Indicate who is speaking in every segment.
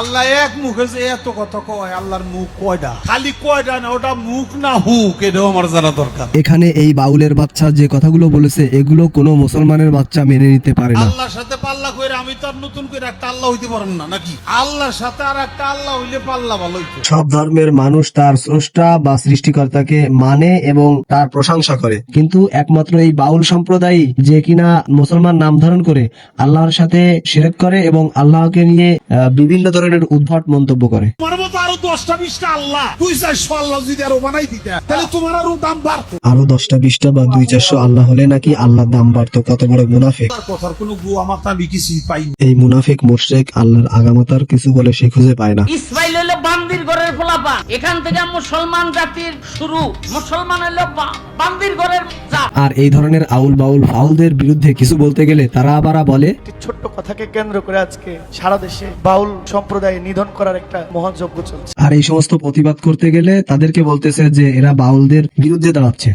Speaker 1: আল্লাহ এক মুখে যে এত কথা কয় আল্লাহর মুখ কয়টা খালি কয়টা না ওটা মুখ না হুক এটাও আমার জানা দরকার।
Speaker 2: এখানে এই বাউলের বাচ্চা যে কথাগুলো বলেছে এগুলো কোনো মুসলমানের বাচ্চা মেনে নিতে পারে না।
Speaker 1: আল্লাহর সাথে পাল্লা কইরে আমি তো আর নতুন করে একটা আল্লাহ হইতে পারেন না নাকি? আল্লাহর সাথে আর একটা আল্লাহ হইলে পাল্লা ভালো হইতো।
Speaker 2: সব ধর্মের মানুষ তার স্রষ্টা বা সৃষ্টিকর্তাকে মানে এবং তার প্রশংসা করে। কিন্তু একমাত্র এই বাউল সম্প্রদায় যে কিনা মুসলমান নাম ধারণ করে আল্লাহর সাথে শিরক করে এবং আল্লাহকে নিয়ে বিভিন্ন ধরনের উদ্ভট মন্তব্য করে।
Speaker 1: তোমার আরও দশটা বিশটা আল্লাহ। দুই চারশো আল্লাহ যদি আরও বানাই দিতে তাহলে তোমার আরও দাম বাড়তো।
Speaker 2: আরও দশটা বিশটা বা দুই চারশো আল্লাহ হলে নাকি আল্লাহর দাম বাড়তো? কত বড় মুনাফেক।
Speaker 1: কথার কোনো পাইনি।
Speaker 2: এই মুনাফেক মোশেক আল্লাহর আগামাতার কিছু বলে সে খুঁজে পায় না।
Speaker 3: ইসমাইল হলো বান্দির এখান থেকে মুসলমান জাতির শুরু। মুসলমান হলো বান্দির ঘরের
Speaker 2: আর এই ধরনের আউল বাউল ফাউলদের বিরুদ্ধে কিছু বলতে গেলে তারা আবার বলে
Speaker 4: ছোট্ট কথাকে কেন্দ্র করে আজকে সারা দেশে বাউল সম্প্রদায় নিধন করার একটা মহান যজ্ঞ চলছে।
Speaker 2: আর এই সমস্ত প্রতিবাদ করতে গেলে তাদেরকে বলতেছে যে এরা বাউলদের বিরুদ্ধে দাঁড়াচ্ছে।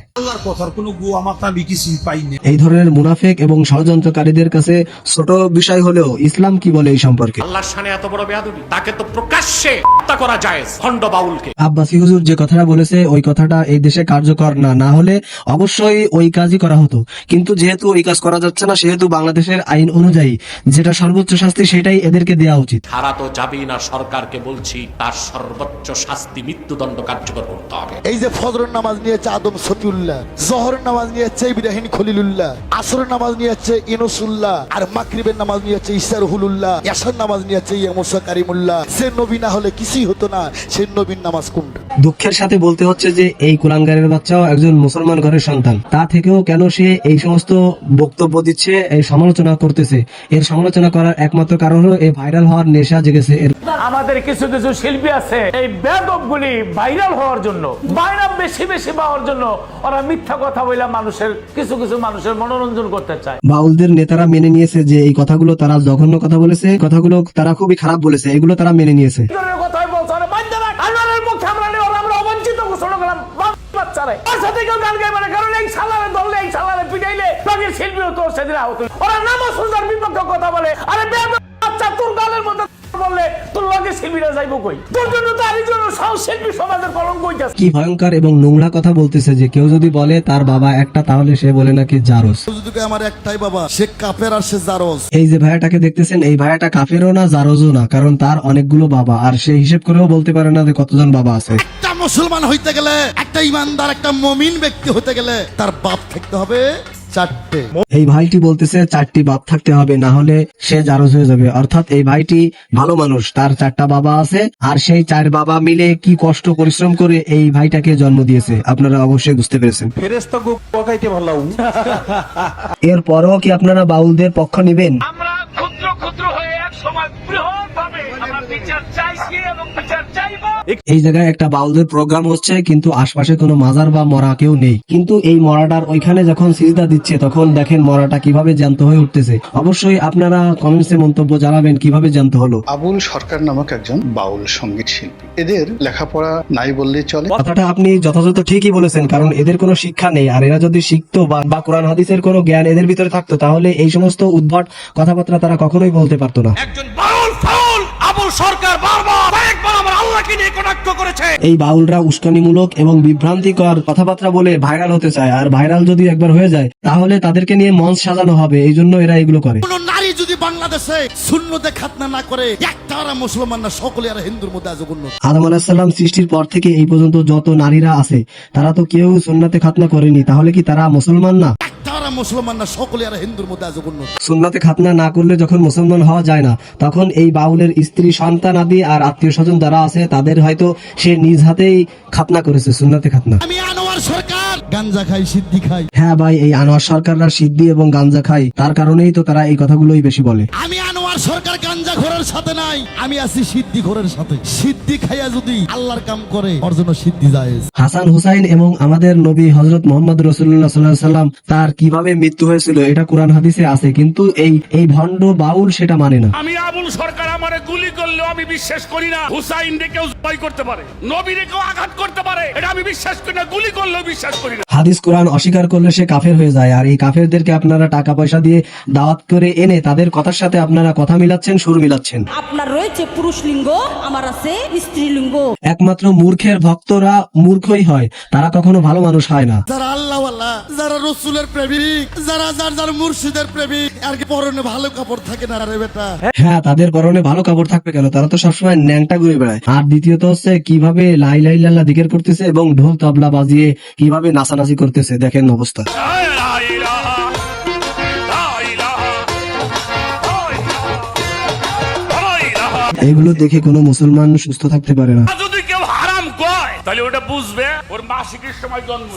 Speaker 1: কথার কোনো গুয়া মাথা আমি পাইনি।
Speaker 2: এই ধরনের মুনাফেক এবং ষড়যন্ত্রকারীদের কাছে ছোট বিষয় হলেও ইসলাম কি বলে এই সম্পর্কে?
Speaker 5: আল্লাহর সানে এত বড় বেয়াদবি তাকে তো প্রকাশ্যে হত্যা করা যায় খণ্ড বাউলকে।
Speaker 2: আব্বাসী হুজুর যে কথাটা বলেছে ওই কথাটা এই দেশে কার্যকর না। না হলে অবশ্যই ওই কাজই করা হতো। কিন্তু যেহেতু ওই কাজ করা যাচ্ছে না সেহেতু বাংলাদেশের আইন অনুযায়ী যেটা সর্বোচ্চ শাস্তি সেটাই এদেরকে দেওয়া উচিত।
Speaker 5: হারা তো যাবেই না সরকারকে বলছি তার সর্বোচ্চ শাস্তি মৃত্যুদণ্ড কার্যকর করতে হবে।
Speaker 6: এই যে ফজরের নামাজ নিয়েছে আদম সফিউল্লাহ জহরের নামাজ নিয়েছে ইব্রাহিম খলিলুল্লাহ আসরের নামাজ নিয়েছে ইনুসুল্লাহ আর মাকরিবের নামাজ নিয়েছে ইসার হুলুল্লাহ ইয়াসার নামাজ নিয়েছে ইয়ামুসা কারিমুল্লাহ। সে নবী না হলে কিছুই হতো না সে নামাজ কোনটা?
Speaker 2: দুঃখের সাথে বলতে হচ্ছে যে এই কুলাঙ্গারের বাচ্চাও একজন মুসলমান ঘরের সন্তান। তা থেকেও কেন সে এই সমস্ত বক্তব্য দিচ্ছে এই সমালোচনা করতেছে? এর সমালোচনা করার একমাত্র কারণ হলো এই ভাইরাল হওয়ার নেশা জেগেছে। এর
Speaker 7: আমাদের কিছু কিছু শিল্পী আছে এই ভাইরাল হওয়ার জন্য বাইরাম বেশি বেশি পাওয়ার জন্য ওরা মিথ্যা কথা বলে মানুষের কিছু কিছু মানুষের মনোরঞ্জন করতে চায়।
Speaker 2: বাউলদের নেতারা মেনে নিয়েছে যে এই কথাগুলো তারা জঘন্য কথা বলেছে কথাগুলো তারা খুবই খারাপ বলেছে এগুলো তারা মেনে নিয়েছে
Speaker 7: এই ধরনের কথাই বলছে ওরা বাধ্য রাখ আল্লাহর মুখে আমরা নেই, ওরা আমরা অবঞ্চিত ঘোষণা করলাম বাচ্চারে ওর সাথে কেউ গান গাইবে না, কারণ এই সালারে ধরলে এই সালারে পিটাইলে বাকি শিল্পী হতো ওর সেদিন আহত ওরা নামও সুন্দর বিপক্ষ কথা বলে। আরে যাইবো কই? তোর জন্য তো আর জন্য সব শিল্পী সমাজের কলঙ্ক হইতাছে।
Speaker 2: কি ভয়ঙ্কর এবং নোংরা কথা বলতেছে যে কেউ যদি বলে তার বাবা একটা তাহলে সে বলে নাকি জারস
Speaker 6: যদি আমার একটাই বাবা সে কাপের আর সে জারজ।
Speaker 2: এই যে ভাইয়াটাকে দেখতেছেন এই ভাইয়াটা কাফেরও না জারজও না কারণ তার অনেকগুলো বাবা আর সে হিসেব করেও বলতে পারে না যে কতজন বাবা আছে।
Speaker 6: একটা মুসলমান হইতে গেলে একটা ইমানদার একটা মমিন ব্যক্তি হতে গেলে তার বাপ থাকতে হবে। চারটে।
Speaker 2: এই ভাইটি বলতেছে চারটি বাপ থাকতে হবে না হলে সে জারজ হয়ে যাবে। অর্থাৎ এই ভাইটি ভালো মানুষ তার চারটা বাবা আছে আর সেই চার বাবা মিলে কি কষ্ট পরিশ্রম করে এই ভাইটাকে জন্ম দিয়েছে? আপনারা অবশ্যই বুঝতে পেরেছেন। এরপরও কি আপনারা বাউলদের পক্ষ নেবেন?
Speaker 7: আমরা ক্ষুদ্র ক্ষুদ্র হয়ে এক সময় বৃহৎ ভাবে আমরা বিচার চাইছি এবং বিচার চাইব
Speaker 2: এই জায়গায় একটা বাউলদের প্রোগ্রাম হচ্ছে কিন্তু আশপাশে কোনো মাজার বা মরা কেউ নেই। কিন্তু এই মরাটার ওইখানে যখন সিজদা দিচ্ছে তখন দেখেন মরাটা কীভাবে জ্যান্ত হয়ে উঠতেছে। অবশ্যই আপনারা কমেন্টসে মন্তব্য জানাবেন কীভাবে জ্যান্ত হলো।
Speaker 8: আবুল সরকার নামক একজন বাউল সংগীত শিল্পী। এদের লেখাপড়া নাই বললেই চলে।
Speaker 2: কথাটা আপনি যথাযথ ঠিকই বলেছেন কারণ এদের কোনো শিক্ষা নেই। আর এরা যদি শিখতো বা কোরআন হাদিসের কোনো জ্ঞান এদের ভিতরে থাকতো তাহলে এই সমস্ত উদ্ভট কথাবার্তা তারা কখনোই বলতে পারতো না।
Speaker 5: একজন বাউল ফাউল আবুল সরকার বারবার নিয়ে কটাক্ষ করেছে।
Speaker 2: এই বাউলরা উস্কানিমূলক এবং বিভ্রান্তিকর কথাবার্তা বলে ভাইরাল হতে চায়। আর ভাইরাল যদি একবার হয়ে যায় তাহলে তাদেরকে নিয়ে মঞ্চ সাজানো হবে। এই জন্য এরা এগুলো করে।
Speaker 6: কোন নারী যদি বাংলাদেশে শূন্যতে খাতনা না করে একটা আর মুসলমান না সকলে আর হিন্দুর মধ্যে আজ জঘন্য
Speaker 2: আদম আলাহিসাল্লাম সৃষ্টির পর থেকে এই পর্যন্ত যত নারীরা আছে তারা তো কেউ সুন্নাতে খাতনা করেনি। তাহলে কি তারা মুসলমান না?
Speaker 6: আর মুসলমান না সকলে আর হিন্দুর মধ্যে আজ উন্নত
Speaker 2: সুন্নাতে খাতনা না করলে যখন মুসলমান হওয়া যায় না তখন এই বাউলের স্ত্রী সন্তান আদি আর আত্মীয় স্বজন যারা আছে তাদের হয়তো সে নিজ হাতেই খাতনা করেছে সুন্নাতে খাতনা।
Speaker 6: আমি আনোয়ার সরকার গাঞ্জা খাই সিদ্ধি খাই।
Speaker 2: হ্যাঁ ভাই এই আনোয়ার সরকাররা সিদ্ধি এবং গাঞ্জা খায় তার কারণেই তো তারা এই কথাগুলোই বেশি বলে।
Speaker 6: আমি আনোয়ার সরকার গাঞ্জা ঘোরের সাথে নাই আমি আছি সিদ্ধি ঘোরের সাথে। সিদ্ধি খাইয়া যদি আল্লাহর কাম করে ওর জন্য সিদ্ধি যায়
Speaker 2: হাসান হুসাইন এবং আমাদের নবী হজরত মোহাম্মদ রসুল্লাহ সাল্লাহ সাল্লাম তার কীভাবে মৃত্যু হয়েছিল এটা কোরআন হাদিসে আছে কিন্তু এই এই ভণ্ড বাউল সেটা মানে না।
Speaker 7: আমি আবুল সরকার আমারে গুলি করলেও আমি বিশ্বাস করি না হুসাইন কেউ জয় করতে পারে নবীরে কেউ আঘাত করতে পারে এটা আমি বিশ্বাস করি না গুলি করলেও বিশ্বাস করি না।
Speaker 2: হাদিস কোরআন অস্বীকার করলে সে কাফের হয়ে যায়। আর এই কাফেরদেরকে আপনারা টাকা পয়সা দিয়ে দাওয়াত করে এনে তাদের কথার সাথে আপনারা কথা মিলাচ্ছেন সুর মিলাচ্ছেন।
Speaker 9: আপনার রয়েছে পুরুষ লিঙ্গ আমার আছে স্ত্রীলিঙ্গ
Speaker 2: একমাত্র মূর্খের ভক্তরা মূর্খই হয় তারা কখনো ভালো মানুষ হয় না।
Speaker 6: যারা আল্লাহওয়ালা যারা রসুলের প্রেমিক যারা যার যার মুর্শিদের প্রেমিক আর কি পরনে ভালো কাপড় থাকে না রে বেটা?
Speaker 2: হ্যাঁ তাদের পরনে ভালো কাপড় থাকবে কেন? তারা তো সবসময় ন্যাংটা ঘুরে বেড়ায়। আর দ্বিতীয়ত হচ্ছে কীভাবে লাই লাই লাল্লা দিকের করতেছে এবং ঢোল তবলা বাজিয়ে কীভাবে নাচানাচি করতেছে দেখেন অবস্থা। এগুলো দেখে কোনো মুসলমান সুস্থ থাকতে পারে না।
Speaker 7: যদি কেউ হারাম কয় তাহলে ওটা বুঝবে ওর মাসিকের সময় জন্ম।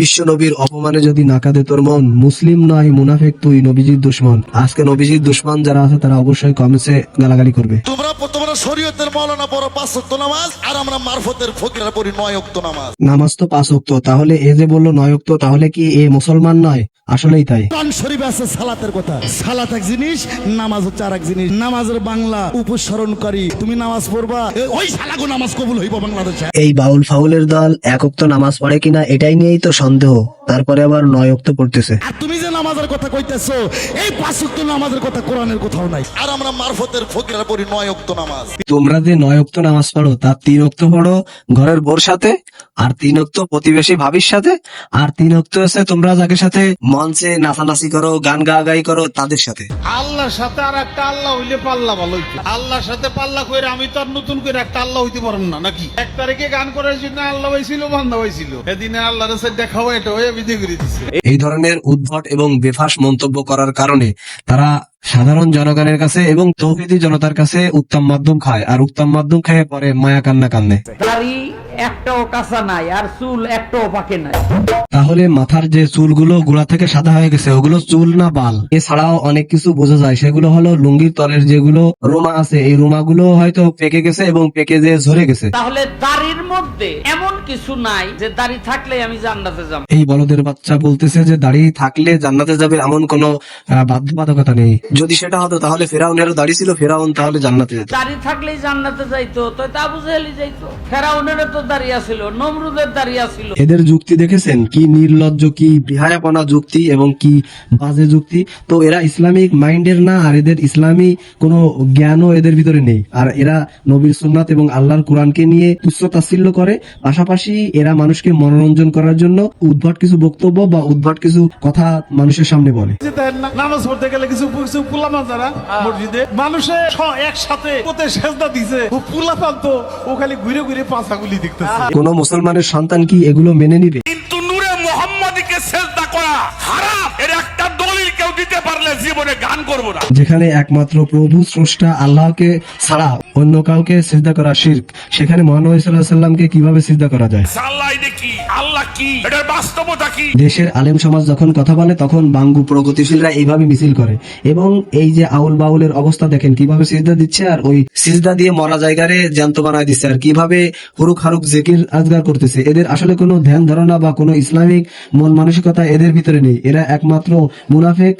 Speaker 2: বিশ্ব নবীর অপমানে যদি নাকাদে তোর মন মুসলিম নয় মুনাফেক তুই নবীজির দুশ্মন। আজকে নবীজির দুশ্মন যারা আছে তারা অবশ্যই কমেন্টসে গালাগালি করবে।
Speaker 6: তোমরা তোমরা শরীয়তের মৌলানা পড়ো পাঁচ ওয়াক্ত নামাজ আর আমরা মারফতের ফকিরা পড়ি নয় ওয়াক্ত নামাজ।
Speaker 2: নামাজ তো পাঁচ তাহলে এ যে বলল নয় তাহলে কি এ মুসলমান নয়? আসলেই তাই।
Speaker 6: কোরআন শরীফ আছে সালাতের কথা। সালাত এক জিনিস নামাজ হচ্ছে আর জিনিস। নামাজের বাংলা উপস্মরণকারী তুমি নামাজ পড়বা ওই সালাগো নামাজ কবুল হইব বাংলাদেশে।
Speaker 2: এই বাউল ফাউলের দল এক অক্ত নামাজ পড়ে কিনা এটাই নিয়েই তো সন্দেহ। তারপরে আবার নয় পড়তেছে।
Speaker 6: আর তুমি যে নামাজের কথা কইতেছো এই পাঁচ ওয়াক্ত নামাজের কথা কোরআনের কোথাও নাই। আর আমরা মারফতের ফকিরা পড়ি নয় ওয়াক্ত নামাজ।
Speaker 2: তোমরা যে নয় অক্ত নামাজ পড়ো তার তিন অক্ত পড়ো ঘরের বোর সাথে আর তিন অক্ত প্রতিবেশী ভাবির সাথে আর তিন অক্ত আছে তোমরা যাকে সাথে মঞ্চে নাচানাচি করো গান গাগাই করো তাদের সাথে।
Speaker 1: আল্লাহর সাথে আর একটা আল্লাহ হইলে পাল্লা ভালো হইতো। আল্লাহর সাথে পাল্লা করে আমি তো আর নতুন করে একটা আল্লাহ হইতে পারেন না নাকি? এক তারিখে গান করার জন্য আল্লাহ হয়েছিল বান্ধা হয়েছিল এদিনে আল্লাহর সাথে দেখাও এটা হয়ে বিধি করে দিছে।
Speaker 2: এই ধরনের উদ্ভট এবং বেফাস মন্তব্য করার কারণে তারা সাধারণ জনগণের কাছে এবং তৌহিদি জনতার কাছে উত্তম মাধ্যম খায়, আর উত্তম মাধ্যম খেয়ে পরে মায়া কান্না
Speaker 3: কান্নে একটাও কাঁচা নাই, আর চুল একটাও পাকে নাই।
Speaker 2: তাহলে মাথার যে চুলগুলো গোড়া থেকে সাদা হয়ে গেছে ওগুলো চুল না বাল? এছাড়াও অনেক কিছু বোঝা যায়। সেগুলো হলো লুঙ্গির তলের যেগুলো রোমা আছে এই রোমাগুলো হয়তো পেকে গেছে এবং পেকে যে ঝরে গেছে।
Speaker 3: তাহলে দাড়ির মধ্যে এমন কিছু নাই যে দাড়ি থাকলে আমি জান্নাতে যাব।
Speaker 2: এই বলদের বাচ্চা বলতেছে যে দাড়ি থাকলে জান্নাতে যাবে এমন কোনো বাধ্যবাধকতা নেই। যদি সেটা হতো তাহলে ফেরাউনেরও দাড়ি ছিল ফেরাউন তাহলে জান্নাতে যেত।
Speaker 3: দাড়ি থাকলেই জান্নাতে যাইতো তো আবু জাহেলি যাইতো। ফেরাউনেরও তো দাঁড়িয়ে ছিল নমরুদের দাঁড়িয়ে ছিল
Speaker 2: এদের যুক্তি দেখেছেন? কি নির্লজ্জ কি বিহায়াপনা যুক্তি এবং কি বাজে যুক্তি? তো এরা ইসলামিক মাইন্ডের না আর এদের ইসলামী কোনো জ্ঞানও এদের ভিতরে নেই। আর এরা নবীর সুন্নাত এবং আল্লাহর কোরআনকে নিয়ে তুচ্ছ তাচ্ছিল্য করে। পাশাপাশি এরা মানুষকে মনোরঞ্জন করার জন্য উদ্ভট কিছু বক্তব্য বা উদ্ভট কিছু কথা মানুষের সামনে বলে।
Speaker 1: নামাজ পড়তে গেলে কিছু কিছু পুলামা যারা মসজিদে। মানুষে একসাথে ওতে সেজদা দিছে। ও পুলাপান তো ও খালি ঘুরে ঘুরে পাছাগুলি দেখতেছে।
Speaker 2: কোন মুসলমানের সন্তান কি এগুলো মেনে নিবে?
Speaker 7: কিন্তু মোহাম্মদীকে সেজদা করা হারাম। এর একটা দলিল কেউ দিতে পারলে জীবনে গান করব না।
Speaker 2: যেখানে একমাত্র প্রভু স্রষ্টা আল্লাহকে ছাড়া অন্য কাউকে সিজদা করা শির্ক সেখানে মহানবী সাল্লাহ সাল্লামকে কীভাবে সিজদা করা যায়?
Speaker 7: আল্লাহ এটা
Speaker 2: দেশের আলেম সমাজ যখন কথা বলে, তখন বাঙ্গু প্রগতিশীলরা এইভাবে মিছিল করে। এবং এই যে আউল বাউলের অবস্থা দেখেন, কীভাবে সিজদা দিচ্ছে আর ওই সিজদা দিয়ে মরা জায়গারে জ্যান্ত বানায় দিচ্ছে আর কীভাবে হুরুক হারুক জেকির আজগার করতেছে। এদের আসলে কোনো ধ্যান ধারণা বা কোনো ইসলামিক মন মানসিকতা এদের ভিতরে নেই। এরা একমাত্র মুনাফেক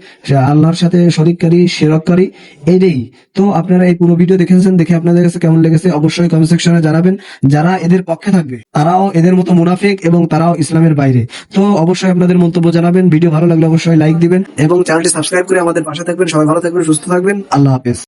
Speaker 2: আল্লাহর সাথে শরিককারী, শিরককারী এইটাই তো আপনারা এই পুরো ভিডিও দেখেছেন, দেখে আপনাদের কাছে কেমন লেগেছে অবশ্যই কমেন্ট সেকশনে জানাবেন। যারা এদের পক্ষে থাকবে, তারাও এদের মতো মুনাফিক এবং তারাও ইসলামের বাইরে। তো অবশ্যই আপনাদের মন্তব্য জানাবেন, ভিডিও ভালো লাগলে অবশ্যই লাইক দিবেন এবং চ্যানেলটি সাবস্ক্রাইব করে আমাদের পাশে থাকবেন। সবাই ভালো থাকবেন, সুস্থ থাকবেন। আল্লাহ হাফেজ।